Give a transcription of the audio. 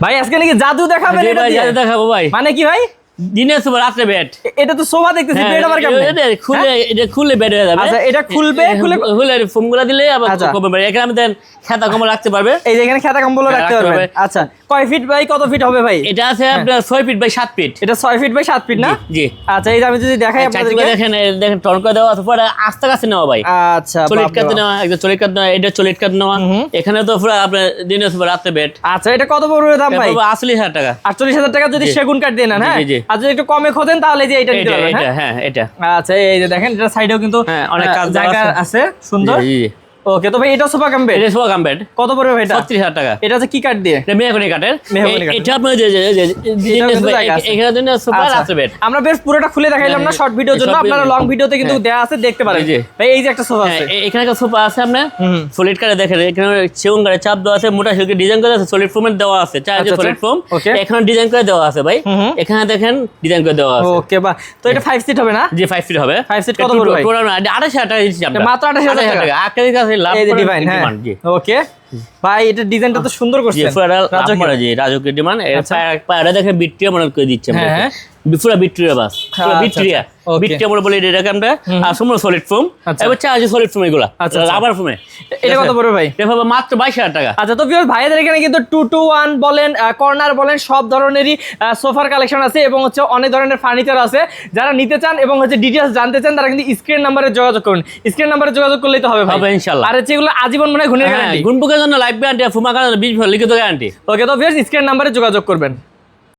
ভাই আজকে নাকি জাদু দেখাবেন এটা ভাই দিয়ে? দেখাবো ভাই মানে কি ভাই দিনে বেড এটা তো শোভা দেখতেছি বেড আবার কেমনে? এটা খুলে এটা খুলে বেড হয়ে যাবে। আচ্ছা, এটা খুলবে, খুলে- খুলে ফোমগুলা দিলে আবার আচ্ছা। কমে এখানে দেন খাতা কমে রাখতে পারবে। এই যে এখানে খেতা কম্বল হ্যাঁ, রাখতে পারবে। আচ্ছা কয় ফিট বাই কত ফিট হবে ভাই? এটা আছে আপনার ছয় ফিট বাই সাত ফিট এটা ছয় ফিট বাই সাত ফিট না? জি আচ্ছা এই যে আমি যদি দেখাই আপনাদেরকে। দেখেন দেখেন টনকা দেওয়া আছে পরে আস্তে কাছে নেওয়া ভাই। আচ্ছা চলিট কাট। নেওয়া একদম চলিট কাট নেওয়া এটা চলিট কাট নেওয়া। এখানে তো পুরো আপনার দিনে রাত্রে বেড আচ্ছা এটা কত পড়বে দাম ভাই? আশি হাজার টাকা। আটচল্লিশ হাজার টাকা যদি সেগুন কাঠ দিয়ে নেন জি, হ্যাঁ? জি, জি। আর যদি একটু কমে খোঁজেন তাহলে যে এটা নিতে পারবেন হ্যাঁ হ্যাঁ এটা আচ্ছা এই যে দেখেন এটা সাইডেও কিন্তু হ্যাঁ, অনেক কাজ জায়গা আছে। সুন্দর। ওকে তো ভাই এটা সোফা কাম বেড এটা সোফা কাম বেড কত পড়বে ভাই এটা? টাকা। এটা কি কাঠ দিয়ে? এটা মেহগনি এ- এটা যে যে যে আছে। এখানে জন্য সুপার আচ্ছা। রাত্রে বেড আমরা বেশ পুরোটা খুলে দেখাইলাম না শর্ট ভিডিওর জন্য। আপনারা লং ভিডিওতে কিন্তু হ্যাঁ। দেয়া আছে দেখতে পারেন। জি, জি। ভাই এই যে একটা সোফা হ্যাঁ আছে। এখানে একটা সোফা আছে আপনার। হুম। সলিড কাঠে দেখেন এখানে চাপ দেওয়া আছে মোটা সিল্কের ডিজাইন করে আছে সলিড ফোমের দেওয়া আছে চার আচ্ছা, সলিড ফোম এখানে ডিজাইন করে দেওয়া আছে ভাই। এখানে দেখেন ডিজাইন করে দেওয়া আছে। ওকে বা তো এটা ফাইভ সিট হবে না? যে ফাইভ ফিট হবে। Five feet কত পড়বে ভাই? আঠাশ হাজার টাকা দিচ্ছি মাত্র 28,000 টাকা। টাকা। কাছে লাভ ডিভাইন হ্যাঁ। ওকে ভাই এটা ডিজাইনটা তো সুন্দর জি করছেন পুরো লাভ রাজকীয়। করে জি রাজকের ডিমান্ড আচ্ছা। দেখে বিট্রিয়া মনে করে দিচ্ছে হ্যাঁ, হ্যাঁ। পুরো বিট্রিয়া বাস আচ্ছা, বিট্রিয়া আচ্ছা, বিট্রিয়া বলে বলে কামটা আর সম্পূর্ণ সলিড ফোম। এবার চার্জ সলিড ফোম এগুলা। রাবার ফোমে এটা কত পড়বে ভাই এটা মাত্র টাকা আচ্ছা তো ভিউয়ার্স ভাইদের এখানে কিন্তু বলেন কর্নার বলেন সব ধরনেরই সোফার কালেকশন আছে এবং হচ্ছে অনেক ধরনের ফার্নিচার আছে যারা নিতে চান এবং হচ্ছে ডিটেলস জানতে চান তারা কিন্তু স্ক্রিন নাম্বারে যোগাযোগ করুন স্ক্রিন নাম্বারে যোগাযোগ করলেই তো হবে ভাই হবে ইনশাল্লাহ। আর হচ্ছে এগুলো আজীবন মনে হয় ঘুরে গ্যারান্টি গুনপুকের জন্য লাইফ গ্যারান্টি ফুমা কারণে বিশ লিখিত গ্যারান্টি ওকে তো ভিউয়ার্স স্ক্রিন নাম্বারে যোগাযোগ করবেন।